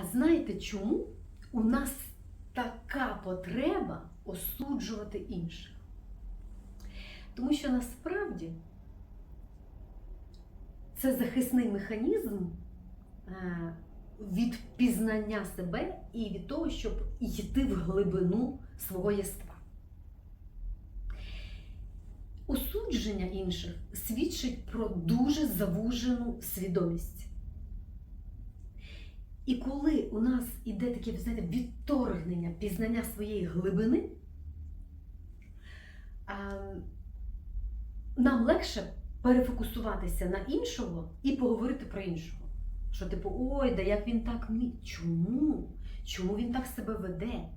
А знаєте чому у нас така потреба осуджувати інших? Тому що насправді це захисний механізм е, від пізнання себе і від того, щоб йти в глибину свого єства. Осудження інших свідчить про дуже завужену свідомість. І коли у нас іде таке, знаєте, відторгнення, пізнання своєї глибини, нам легше перефокусуватися на іншого і поговорити про іншого. Що, типу, ой, да як він так мі... Чому? Чому він так себе веде?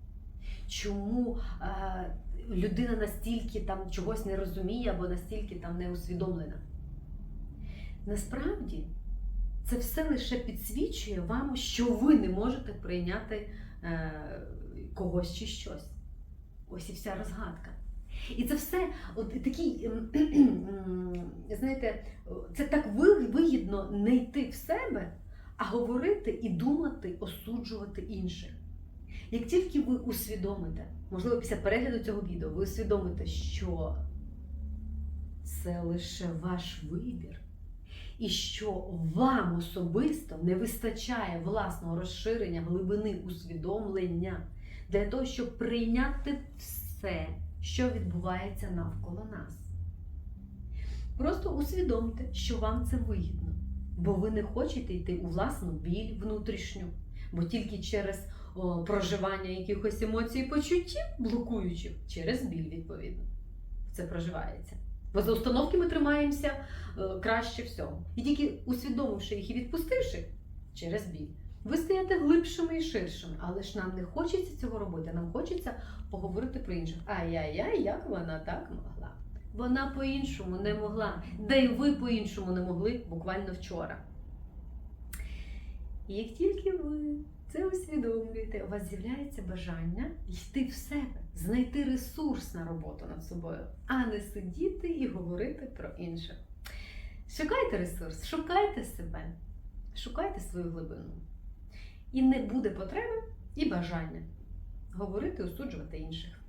Чому е, людина настільки там чогось не розуміє або настільки там не усвідомлена? Насправді це все лише підсвічує вам, що ви не можете прийняти е, когось чи щось. Ось і вся розгадка. І це все от такий, ем, знаєте, це так вигідно не йти в себе, а говорити і думати, осуджувати інших. Як тільки ви усвідомите, можливо, після перегляду цього відео, ви усвідомите, що це лише ваш вибір, і що вам особисто не вистачає власного розширення глибини усвідомлення для того, щоб прийняти все, що відбувається навколо нас. Просто усвідомте, що вам це вигідно, бо ви не хочете йти у власну біль внутрішню, бо тільки через о, проживання якихось емоцій і почуттів, блокуючих, через біль, відповідно, це проживається. За установки ми тримаємося е, краще всього. І тільки усвідомивши їх і відпустивши через біль, ви стаєте глибшими і ширшими. Але ж нам не хочеться цього робити, нам хочеться поговорити про інших. Ай-яй-яй, як вона так могла? Вона по-іншому не могла. Да й ви по-іншому не могли буквально вчора. І як тільки ви це усвідомлюєте, у вас з'являється бажання йти в себе, знайти ресурс на роботу над собою, а не сидіти і говорити про інших. Шукайте ресурс, шукайте себе, шукайте свою глибину. І не буде потреби і бажання говорити, осуджувати інших.